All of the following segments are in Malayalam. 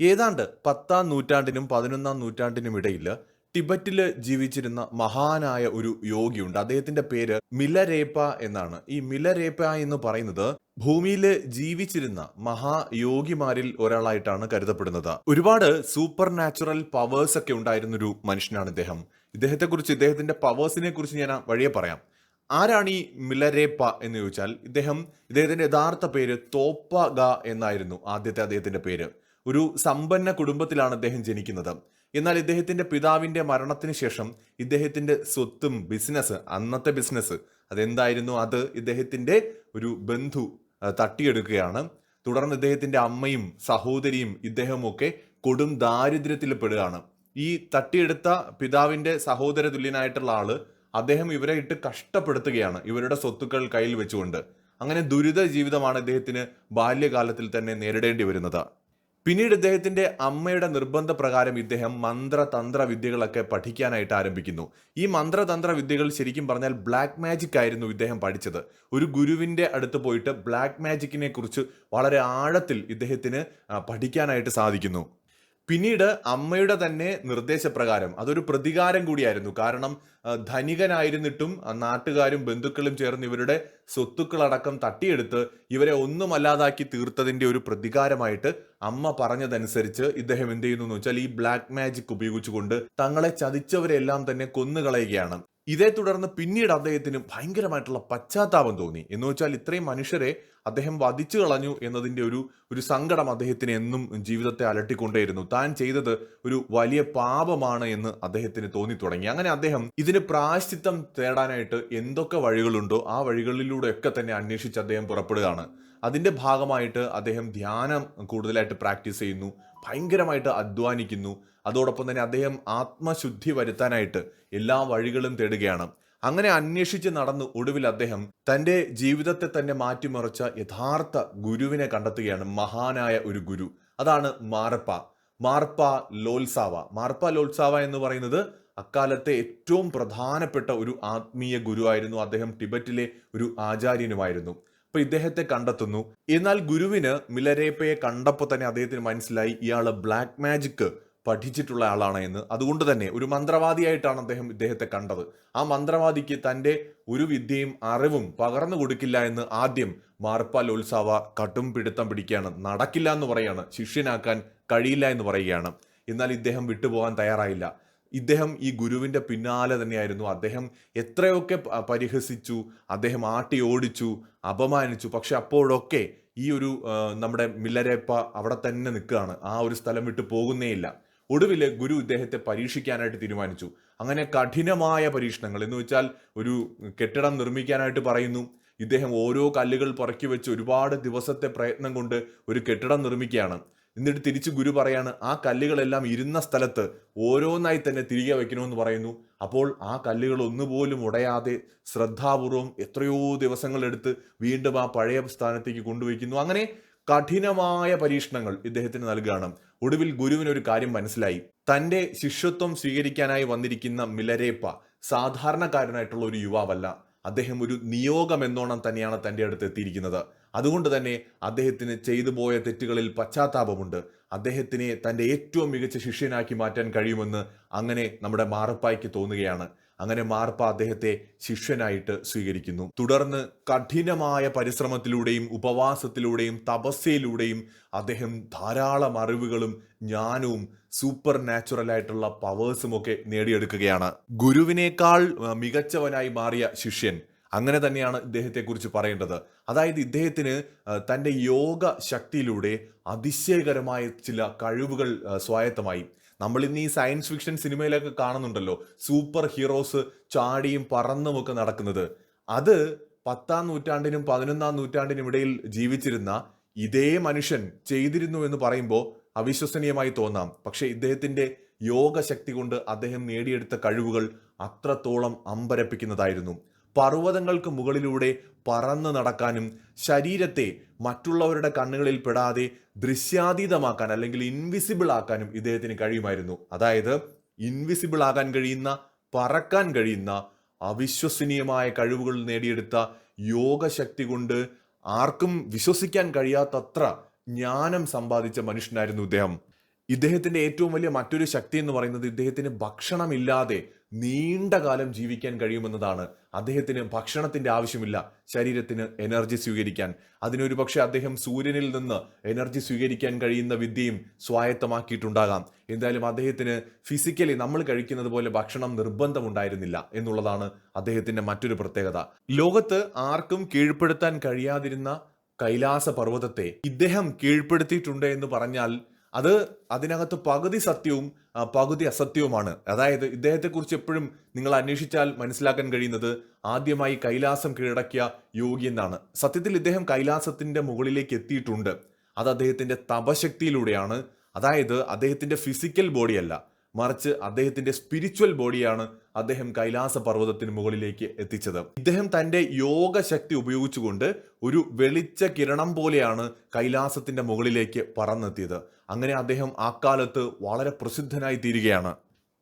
ഏതാണ്ട് പത്താം നൂറ്റാണ്ടിനും പതിനൊന്നാം നൂറ്റാണ്ടിനും ഇടയിൽ ടിബറ്റിൽ ജീവിച്ചിരുന്ന മഹാനായ ഒരു യോഗിയുണ്ട്. അദ്ദേഹത്തിന്റെ പേര് മിലരേപ്പ എന്നാണ്. ഈ മിലരേപ്പ എന്ന് പറയുന്നത് ഭൂമിയിൽ ജീവിച്ചിരുന്ന മഹായോഗിമാരിൽ ഒരാളായിട്ടാണ് കരുതപ്പെടുന്നത്. ഒരുപാട് സൂപ്പർ നാച്ചുറൽ പവേഴ്സ് ഒക്കെ ഉണ്ടായിരുന്ന ഒരു മനുഷ്യനാണ് ഇദ്ദേഹം. ഇദ്ദേഹത്തെക്കുറിച്ച് ഇദ്ദേഹത്തിന്റെ പവേഴ്സിനെ കുറിച്ച് ഞാൻ വഴിയെ പറയാം. ആരാണ് ഈ മിലരേപ്പ എന്ന് ചോദിച്ചാൽ ഇദ്ദേഹം ഇദ്ദേഹത്തിന്റെ യഥാർത്ഥ പേര് തോപ്പ ഗ എന്നായിരുന്നു ആദ്യത്തെ അദ്ദേഹത്തിന്റെ പേര്. ഒരു സമ്പന്ന കുടുംബത്തിലാണ് അദ്ദേഹം ജനിക്കുന്നത്. എന്നാൽ ഇദ്ദേഹത്തിന്റെ പിതാവിന്റെ മരണത്തിന് ശേഷം ഇദ്ദേഹത്തിന്റെ സ്വത്തും ബിസിനസ് അന്നത്തെ ബിസിനസ് അതെന്തായിരുന്നു? അത് ഇദ്ദേഹത്തിന്റെ ഒരു ബന്ധു തട്ടിയെടുക്കുകയാണ്. തുടർന്ന് ഇദ്ദേഹത്തിന്റെ അമ്മയും സഹോദരിയും ഇദ്ദേഹമൊക്കെ കൊടും ദാരിദ്ര്യത്തിൽ പെടുകയാണ് ഈ തട്ടിയെടുത്ത പിതാവിന്റെ സഹോദര തുല്യനായിട്ടുള്ള ആൾ അദ്ദേഹം ഇവരെ ഇട്ട് കഷ്ടപ്പെടുത്തുകയാണ് ഇവരുടെ സ്വത്തുക്കൾ കയ്യിൽ വെച്ചുകൊണ്ട്. അങ്ങനെ ദുരിത ജീവിതമാണ് ഇദ്ദേഹത്തിന് ബാല്യകാലത്തിൽ തന്നെ നേരിടേണ്ടി വരുന്നത്. പിന്നീട് ഇദ്ദേഹത്തിന്റെ അമ്മയുടെ നിർബന്ധ പ്രകാരം ഇദ്ദേഹം മന്ത്രതന്ത്ര വിദ്യകളൊക്കെ പഠിക്കാനായിട്ട് ആരംഭിക്കുന്നു. ഈ മന്ത്രതന്ത്ര വിദ്യകൾ ശരിക്കും പറഞ്ഞാൽ ബ്ലാക്ക് മാജിക് ആയിരുന്നു ഇദ്ദേഹം പഠിച്ചത്. ഒരു ഗുരുവിന്റെ അടുത്ത് പോയിട്ട് ബ്ലാക്ക് മാജിക്കിനെ കുറിച്ച് വളരെ ആഴത്തിൽ ഇദ്ദേഹത്തിന് പഠിക്കാനായിട്ട് സാധിക്കുന്നു. പിന്നീട് അമ്മയുടെ തന്നെ നിർദ്ദേശപ്രകാരം അതൊരു പ്രതികാരം കൂടിയായിരുന്നു. കാരണം ധനികനായിരുന്നിട്ടും നാട്ടുകാരും ബന്ധുക്കളും ചേർന്ന് ഇവരുടെ സ്വത്തുക്കളടക്കം തട്ടിയെടുത്ത് ഇവരെ ഒന്നുമല്ലാതാക്കി തീർത്തതിന്റെ ഒരു പ്രതികാരമായിട്ട് അമ്മ പറഞ്ഞതനുസരിച്ച് ഇദ്ദേഹം എന്ത് ചെയ്യുന്നു വെച്ചാൽ ഈ ബ്ലാക്ക് മാജിക് ഉപയോഗിച്ചുകൊണ്ട് തങ്ങളെ ചതിച്ചവരെല്ലാം തന്നെ കൊന്നുകളയുകയാണ്. ഇതേ തുടർന്ന് പിന്നീട് അദ്ദേഹത്തിന് ഭയങ്കരമായിട്ടുള്ള പശ്ചാത്താപം തോന്നി. എന്ന് വെച്ചാൽ ഇത്രയും മനുഷ്യരെ അദ്ദേഹം വധിച്ചു കളഞ്ഞു എന്നതിന്റെ ഒരു ഒരു സങ്കടം അദ്ദേഹത്തിന് എന്നും ജീവിതത്തെ അലട്ടിക്കൊണ്ടേയിരുന്നു. താൻ ചെയ്തത് ഒരു വലിയ പാപമാണ് എന്ന് അദ്ദേഹത്തിന് തോന്നി തുടങ്ങി. അങ്ങനെ അദ്ദേഹം ഇതിന് പ്രായശ്ചിത്തം തേടാനായിട്ട് എന്തൊക്കെ വഴികളുണ്ടോ ആ വഴികളിലൂടെയൊക്കെ തന്നെ അന്വേഷിച്ച് അദ്ദേഹം പുറപ്പെടുകയാണ്. അതിന്റെ ഭാഗമായിട്ട് അദ്ദേഹം ധ്യാനം കൂടുതലായിട്ട് പ്രാക്ടീസ് ചെയ്യുന്നു. ഭയങ്കരമായിട്ട് അധ്വാനിക്കുന്നു. അതോടൊപ്പം തന്നെ അദ്ദേഹം ആത്മശുദ്ധി വരുത്താനായിട്ട് എല്ലാ വഴികളും തേടുകയാണ്. അങ്ങനെ അന്വേഷിച്ച് നടന്ന് ഒടുവിൽ അദ്ദേഹം തന്റെ ജീവിതത്തെ തന്നെ മാറ്റിമറിച്ച യഥാർത്ഥ ഗുരുവിനെ കണ്ടെത്തുകയാണ്. മഹാനായ ഒരു ഗുരു. അതാണ് മാർപ്പ. മാർപ്പ ലോൽസാവ. മാർപ്പ ലോൽസാവ എന്ന് പറയുന്നത് അക്കാലത്തെ ഏറ്റവും പ്രധാനപ്പെട്ട ഒരു ആത്മീയ ഗുരുവായിരുന്നു. അദ്ദേഹം ടിബറ്റിലെ ഒരു ആചാര്യനുമായിരുന്നു. അപ്പൊ ഇദ്ദേഹത്തെ കണ്ടെത്തുന്നു. എന്നാൽ ഗുരുവിന് മിലരേപ്പയെ കണ്ടപ്പോൾ തന്നെ അദ്ദേഹത്തിന് മനസ്സിലായി ഇയാൾ ബ്ലാക്ക് മാജിക് പഠിച്ചിട്ടുള്ള ആളാണ് എന്ന്. അതുകൊണ്ട് തന്നെ ഒരു മന്ത്രവാദിയായിട്ടാണ് അദ്ദേഹം ഇദ്ദേഹത്തെ കണ്ടത്. ആ മന്ത്രവാദിക്ക് തന്റെ ഒരു വിദ്യയും അറിവും പകർന്നു കൊടുക്കില്ല എന്ന് ആദ്യം മാർപ്പാൽ ഉത്സവ കട്ടും പിടുത്തം പിടിക്കുകയാണ്. നടക്കില്ല എന്ന് പറയാണ്. ശിഷ്യനാക്കാൻ കഴിയില്ല എന്ന് പറയുകയാണ്. എന്നാൽ ഇദ്ദേഹം വിട്ടുപോകാൻ തയ്യാറായില്ല. ഇദ്ദേഹം ഈ ഗുരുവിന്റെ പിന്നാലെ തന്നെയായിരുന്നു. അദ്ദേഹം എത്രയൊക്കെ പരിഹസിച്ചു അദ്ദേഹം ആട്ടി ഓടിച്ചു അപമാനിച്ചു. പക്ഷെ അപ്പോഴൊക്കെ ഈ ഒരു നമ്മുടെ മില്ലരേപ്പ അവിടെ തന്നെ നിൽക്കുകയാണ്. ആ ഒരു സ്ഥലം വിട്ട് പോകുന്നേയില്ല ഒടുവിൽ ഗുരു ഇദ്ദേഹത്തെ പരീക്ഷിക്കാനായിട്ട് തീരുമാനിച്ചു. അങ്ങനെ കഠിനമായ പരീക്ഷണങ്ങൾ. എന്ന് വെച്ചാൽ ഒരു കെട്ടിടം നിർമ്മിക്കാനായിട്ട് പറയുന്നു. ഇദ്ദേഹം ഓരോ കല്ലുകൾ പറക്കി വെച്ച് ഒരുപാട് ദിവസത്തെ പ്രയത്നം കൊണ്ട് ഒരു കെട്ടിടം നിർമ്മിക്കുകയാണ്. എന്നിട്ട് തിരിച്ച് ഗുരു പറയാണ് ആ കല്ലുകളെല്ലാം ഇരുന്ന സ്ഥലത്ത് ഓരോന്നായി തന്നെ തിരികെ വയ്ക്കണമെന്ന് പറയുന്നു. അപ്പോൾ ആ കല്ലുകൾ ഒന്നുപോലും ഉടയാതെ ശ്രദ്ധാപൂർവം എത്രയോ ദിവസങ്ങളെടുത്ത് വീണ്ടും ആ പഴയ സ്ഥാനത്തേക്ക് കൊണ്ടുവയ്ക്കുന്നു. അങ്ങനെ കഠിനമായ പരീക്ഷണങ്ങൾ ഇദ്ദേഹത്തിന് നൽകുകയാണ്. ഒടുവിൽ ഗുരുവിന് ഒരു കാര്യം മനസ്സിലായി. തന്റെ ശിഷ്യത്വം സ്വീകരിക്കാനായി വന്നിരിക്കുന്ന മിലരേപ്പ സാധാരണക്കാരനായിട്ടുള്ള ഒരു യുവാവല്ല. അദ്ദേഹം ഒരു നിയോഗം എന്നോണം തന്നെയാണ് തന്റെ അടുത്ത് എത്തിയിരിക്കുന്നത്. അതുകൊണ്ട് തന്നെ അദ്ദേഹത്തിന് ചെയ്തു പോയ തെറ്റുകളിൽ പശ്ചാത്താപമുണ്ട്. അദ്ദേഹത്തിനെ തന്റെ ഏറ്റവും മികച്ച ശിഷ്യനാക്കി മാറ്റാൻ കഴിയുമെന്ന് അങ്ങനെ നമ്മുടെ മാറപ്പായ്ക്ക് തോന്നുകയാണ്. അങ്ങനെ മാർപ്പ അദ്ദേഹത്തെ ശിഷ്യനായിട്ട് സ്വീകരിക്കുന്നു. തുടർന്ന് കഠിനമായ പരിശ്രമത്തിലൂടെയും ഉപവാസത്തിലൂടെയും തപസ്യയിലൂടെയും അദ്ദേഹം ധാരാളം അറിവുകളും ജ്ഞാനവും സൂപ്പർ നാച്ചുറൽ ആയിട്ടുള്ള പവേഴ്സും ഒക്കെ നേടിയെടുക്കുകയാണ്. ഗുരുവിനേക്കാൾ മികച്ചവനായി മാറിയ ശിഷ്യൻ അങ്ങനെ തന്നെയാണ് ഇദ്ദേഹത്തെക്കുറിച്ച് പറയേണ്ടത്. അതായത് ഇദ്ദേഹത്തിന് തന്റെ യോഗ ശക്തിയിലൂടെ അതിശയകരമായ ചില കഴിവുകൾ സ്വായത്തമായി. നമ്മൾ ഇന്ന് ഈ സയൻസ് ഫിക്ഷൻ സിനിമയിലൊക്കെ കാണുന്നുണ്ടല്ലോ. സൂപ്പർ ഹീറോസ് ചാടിയും പറന്നുമൊക്കെ നടക്കുന്നത്. അത് പത്താം നൂറ്റാണ്ടിനും പതിനൊന്നാം നൂറ്റാണ്ടിനും ഇടയിൽ ജീവിച്ചിരുന്ന ഇതേ മനുഷ്യൻ ചെയ്തിരുന്നു എന്ന് പറയുമ്പോൾ അവിശ്വസനീയമായി തോന്നാം. പക്ഷേ ഇദ്ദേഹത്തിന്റെ യോഗശക്തി കൊണ്ട് അദ്ദേഹം നേടിയെടുത്ത കഴിവുകൾ അത്രത്തോളം അമ്പരപ്പിക്കുന്നതായിരുന്നു. പർവതങ്ങൾക്ക് മുകളിലൂടെ പറന്നു നടക്കാനും ശരീരത്തെ മറ്റുള്ളവരുടെ കണ്ണുകളിൽ പെടാതെ ദൃശ്യാതീതമാക്കാൻ അല്ലെങ്കിൽ ഇൻവിസിബിൾ ആക്കാനും ഇദ്ദേഹത്തിന് കഴിയുമായിരുന്നു. അതായത് ഇൻവിസിബിൾ ആകാൻ കഴിയുന്ന പറക്കാൻ കഴിയുന്ന അവിശ്വസനീയമായ കഴിവുകൾ നേടിയെടുത്ത യോഗശക്തി കൊണ്ട് ആർക്കും വിശ്വസിക്കാൻ കഴിയാത്തത്ര ജ്ഞാനം സമ്പാദിച്ച മനുഷ്യനായിരുന്നു ഇദ്ദേഹം. ഇദ്ദേഹത്തിന്റെ ഏറ്റവും വലിയ മറ്റൊരു ശക്തി എന്ന് പറയുന്നത് ഇദ്ദേഹത്തിന് ഭക്ഷണമില്ലാതെ നീണ്ട കാലം ജീവിക്കാൻ കഴിയുമെന്നതാണ്. അദ്ദേഹത്തിന് ഭക്ഷണത്തിന്റെ ആവശ്യമില്ല. ശരീരത്തിന് എനർജി സ്വീകരിക്കാൻ. അതിനൊരു പക്ഷേ അദ്ദേഹം സൂര്യനിൽ നിന്ന് എനർജി സ്വീകരിക്കാൻ കഴിയുന്ന വിദ്യയും സ്വായത്തമാക്കിയിട്ടുണ്ടാകാം. എന്തായാലും അദ്ദേഹത്തിന് ഫിസിക്കലി നമ്മൾ കഴിക്കുന്നത് പോലെ ഭക്ഷണം നിർബന്ധമുണ്ടായിരുന്നില്ല എന്നുള്ളതാണ് അദ്ദേഹത്തിന്റെ മറ്റൊരു പ്രത്യേകത. ലോകത്ത് ആർക്കും കീഴ്പ്പെടുത്താൻ കഴിയാതിരുന്ന കൈലാസ പർവതത്തെ ഇദ്ദേഹം കീഴ്പ്പെടുത്തിയിട്ടുണ്ട് എന്ന് പറഞ്ഞാൽ അത് അതിനകത്ത് പകുതി സത്യവും പകുതി അസത്യവുമാണ്. അതായത് ഇദ്ദേഹത്തെക്കുറിച്ച് എപ്പോഴും നിങ്ങൾ അന്വേഷിച്ചാൽ മനസ്സിലാക്കാൻ കഴിയുന്നത് ആദ്യമായി കൈലാസം കീഴടക്കിയ യോഗി എന്നാണ്. സത്യത്തിൽ ഇദ്ദേഹം കൈലാസത്തിന്റെ മുകളിലേക്ക് എത്തിയിട്ടുണ്ട്. അത് അദ്ദേഹത്തിന്റെ തപശക്തിയിലൂടെയാണ്. അതായത് അദ്ദേഹത്തിന്റെ ഫിസിക്കൽ ബോഡിയല്ല മറിച്ച് അദ്ദേഹത്തിന്റെ സ്പിരിച്വൽ ബോഡിയാണ് അദ്ദേഹം കൈലാസ പർവതത്തിന് മുകളിലേക്ക് എത്തിച്ചത്. ഇദ്ദേഹം തന്റെ യോഗ ശക്തി ഉപയോഗിച്ചുകൊണ്ട് ഒരു വെളിച്ച കിരണം പോലെയാണ് കൈലാസത്തിന്റെ മുകളിലേക്ക് പറന്നെത്തിയത്. അങ്ങനെ അദ്ദേഹം ആ കാലത്ത് വളരെ പ്രസിദ്ധനായി തീരുകയാണ്.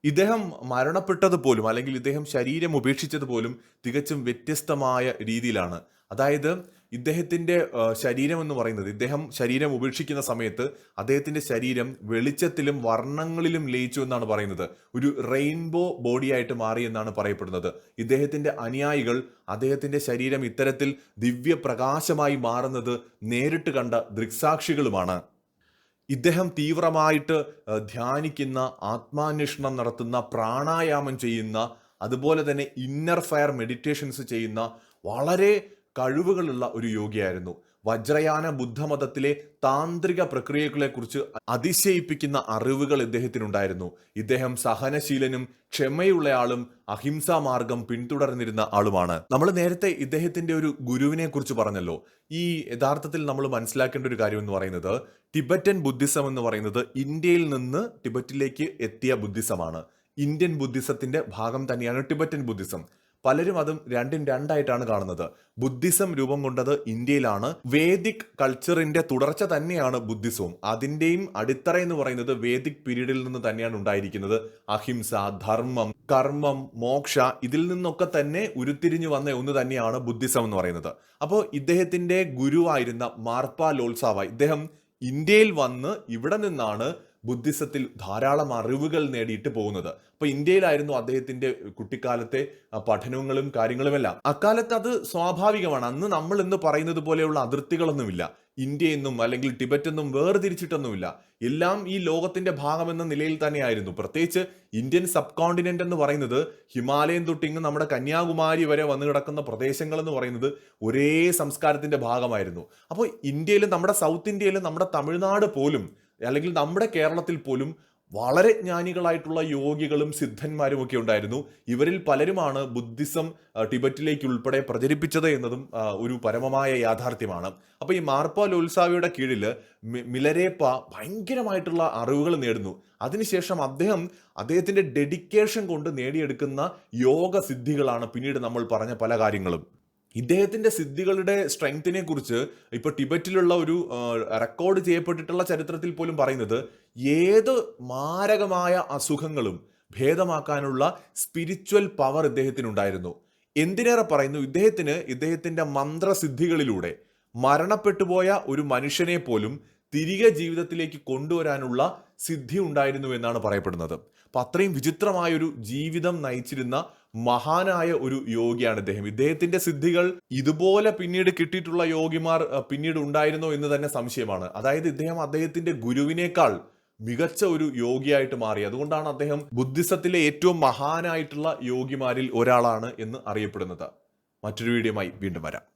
ഇദ്ദേഹം മരണപ്പെട്ടത് പോലും അല്ലെങ്കിൽ ഇദ്ദേഹം ശരീരം ഉപേക്ഷിച്ചത് പോലും തികച്ചും വ്യത്യസ്തമായ രീതിയിലാണ്. അതായത് ഇദ്ദേഹത്തിന്റെ ശരീരം എന്ന് പറയുന്നത് ഇദ്ദേഹം ശരീരം ഉപേക്ഷിക്കുന്ന സമയത്ത് അദ്ദേഹത്തിന്റെ ശരീരം വെളിച്ചത്തിലും വർണങ്ങളിലും ലയിച്ചു എന്നാണ് പറയുന്നത്. ഒരു റെയിൻബോ ബോഡിയായിട്ട് മാറി എന്നാണ് പറയപ്പെടുന്നത്. ഇദ്ദേഹത്തിന്റെ അനുയായികൾ അദ്ദേഹത്തിന്റെ ശരീരം ഇത്തരത്തിൽ ദിവ്യപ്രകാശമായി മാറുന്നത് നേരിട്ട് കണ്ട ദൃക്സാക്ഷികളുമാണ്. ഇദ്ദേഹം തീവ്രമായിട്ട് ധ്യാനിക്കുന്ന ആത്മാന്വേഷണം നടത്തുന്ന പ്രാണായാമം ചെയ്യുന്ന അതുപോലെ തന്നെ ഇന്നർ ഫയർ മെഡിറ്റേഷൻസ് ചെയ്യുന്ന വളരെ കഴിവുകളുള്ള ഒരു യോഗിയായിരുന്നു. വജ്രയാന ബുദ്ധമതത്തിലെ താന്ത്രിക പ്രക്രിയകളെക്കുറിച്ച് അതിശയിപ്പിക്കുന്ന അറിവുകൾ ഇദ്ദേഹത്തിനുണ്ടായിരുന്നു. ഇദ്ദേഹം സഹനശീലനും ക്ഷമയുള്ളയാളും അഹിംസാ മാർഗം പിന്തുടർന്നിരുന്ന ആളുമാണ്. നമ്മൾ നേരത്തെ ഇദ്ദേഹത്തിന്റെ ഒരു ഗുരുവിനെ കുറിച്ച് പറഞ്ഞല്ലോ. ഈ യഥാർത്ഥത്തിൽ നമ്മൾ മനസ്സിലാക്കേണ്ട ഒരു കാര്യം എന്ന് പറയുന്നത് ടിബറ്റൻ ബുദ്ധിസം എന്ന് പറയുന്നത് ഇന്ത്യയിൽ നിന്ന് ടിബറ്റിലേക്ക് എത്തിയ ബുദ്ധിസമാണ്. ഇന്ത്യൻ ബുദ്ധിസത്തിന്റെ ഭാഗം തന്നെയാണ് ടിബറ്റൻ ബുദ്ധിസം. പലരും അതും രണ്ടും രണ്ടായിട്ടാണ് കാണുന്നത്. ബുദ്ധിസം രൂപം കൊണ്ടത് ഇന്ത്യയിലാണ്. വേദിക് കൾച്ചറിന്റെ തുടർച്ച തന്നെയാണ് ബുദ്ധിസവും. അതിന്റെയും അടിത്തറ എന്ന് പറയുന്നത് വേദിക് പീരീഡിൽ നിന്ന് തന്നെയാണ് ഉണ്ടായിരിക്കുന്നത്. അഹിംസ ധർമ്മം കർമ്മം മോക്ഷ ഇതിൽ നിന്നൊക്കെ തന്നെ ഉരുത്തിരിഞ്ഞു വന്ന ഒന്ന് തന്നെയാണ് ബുദ്ധിസം എന്ന് പറയുന്നത്. അപ്പോൾ ഇദ്ദേഹത്തിന്റെ ഗുരുവായിരുന്ന മാർപ്പ ലോത്സാവ ഇദ്ദേഹം ഇന്ത്യയിൽ വന്ന് ഇവിടെ നിന്നാണ് ബുദ്ധിസത്തിൽ ധാരാളം അറിവുകൾ നേടിയിട്ട് പോകുന്നത്. അപ്പൊ ഇന്ത്യയിലായിരുന്നു അദ്ദേഹത്തിന്റെ കുട്ടിക്കാലത്തെ പഠനങ്ങളും കാര്യങ്ങളുമെല്ലാം. അക്കാലത്ത് അത് സ്വാഭാവികമാണ്. അന്ന് നമ്മൾ എന്ന് പറയുന്നത് പോലെയുള്ള അതിർത്തികളൊന്നുമില്ല. ഇന്ത്യ എന്നും അല്ലെങ്കിൽ ടിബറ്റ് എന്നും വേർതിരിച്ചിട്ടൊന്നുമില്ല. എല്ലാം ഈ ലോകത്തിന്റെ ഭാഗമെന്ന നിലയിൽ തന്നെയായിരുന്നു. പ്രത്യേകിച്ച് ഇന്ത്യൻ സബ് കോണ്ടിനെന്റ് എന്ന് പറയുന്നത് ഹിമാലയം തൊട്ടിങ്ങ് നമ്മുടെ കന്യാകുമാരി വരെ വന്നു കിടക്കുന്ന പ്രദേശങ്ങൾ എന്ന് പറയുന്നത് ഒരേ സംസ്കാരത്തിന്റെ ഭാഗമായിരുന്നു. അപ്പോൾ ഇന്ത്യയിലും നമ്മുടെ സൗത്ത് ഇന്ത്യയിലും നമ്മുടെ തമിഴ്നാട് പോലും അല്ലെങ്കിൽ നമ്മുടെ കേരളത്തിൽ പോലും വളരെ ജ്ഞാനികളായിട്ടുള്ള യോഗികളും സിദ്ധന്മാരും ഒക്കെ ഉണ്ടായിരുന്നു. ഇവരിൽ പലരുമാണ് ബുദ്ധിസം ടിബറ്റിലേക്ക് ഉൾപ്പെടെ പ്രചരിപ്പിച്ചത് എന്നതും ഒരു പരമമായ യാഥാർത്ഥ്യമാണ്. അപ്പോൾ ഈ മാർപ്പ ലോത്സാവയുടെ കീഴിൽ മിലരേപ്പ ഭയങ്കരമായിട്ടുള്ള അറിവുകൾ നേടുന്നു. അതിനുശേഷം അദ്ദേഹം അദ്ദേഹത്തിന്റെ ഡെഡിക്കേഷൻ കൊണ്ട് നേടിയെടുക്കുന്ന യോഗ സിദ്ധികളാണ് പിന്നീട് നമ്മൾ പറഞ്ഞ പല കാര്യങ്ങളും. ഇദ്ദേഹത്തിന്റെ സിദ്ധികളുടെ സ്ട്രെങ്തിനെ കുറിച്ച് ഇപ്പൊ ടിബറ്റിലുള്ള ഒരു റെക്കോർഡ് ചെയ്യപ്പെട്ടിട്ടുള്ള ചരിത്രത്തിൽ പോലും പറയുന്നത് ഏത് മാരകമായ അസുഖങ്ങളും ഭേദമാക്കാനുള്ള സ്പിരിച്വൽ പവർ ഇദ്ദേഹത്തിനുണ്ടായിരുന്നു. എന്തിനേറെ പറയുന്നു? ഇദ്ദേഹത്തിന് ഇദ്ദേഹത്തിന്റെ മന്ത്രസിദ്ധികളിലൂടെ മരണപ്പെട്ടുപോയ ഒരു മനുഷ്യനെ പോലും തിരികെ ജീവിതത്തിലേക്ക് കൊണ്ടുവരാനുള്ള സിദ്ധി ഉണ്ടായിരുന്നു എന്നാണ് പറയപ്പെടുന്നത്. അപ്പൊ അത്രയും വിചിത്രമായൊരു ജീവിതം നയിച്ചിരുന്ന മഹാനായ ഒരു യോഗിയാണ് ഇദ്ദേഹം. ഇദ്ദേഹത്തിന്റെ സിദ്ധികൾ ഇതുപോലെ പിന്നീട് കിട്ടിയിട്ടുള്ള യോഗിമാർ പിന്നീട് ഉണ്ടായിരുന്നോ എന്ന് തന്നെ സംശയമാണ്. അതായത് ഇദ്ദേഹം അദ്ദേഹത്തിന്റെ ഗുരുവിനേക്കാൾ മികച്ച ഒരു യോഗിയായിട്ട് മാറി. അതുകൊണ്ടാണ് അദ്ദേഹം ബുദ്ധിസത്തിലെ ഏറ്റവും മഹാനായിട്ടുള്ള യോഗിമാരിൽ ഒരാളാണ് എന്ന് അറിയപ്പെടുന്നത്. മറ്റൊരു വീഡിയോമായി വീണ്ടും വരാം.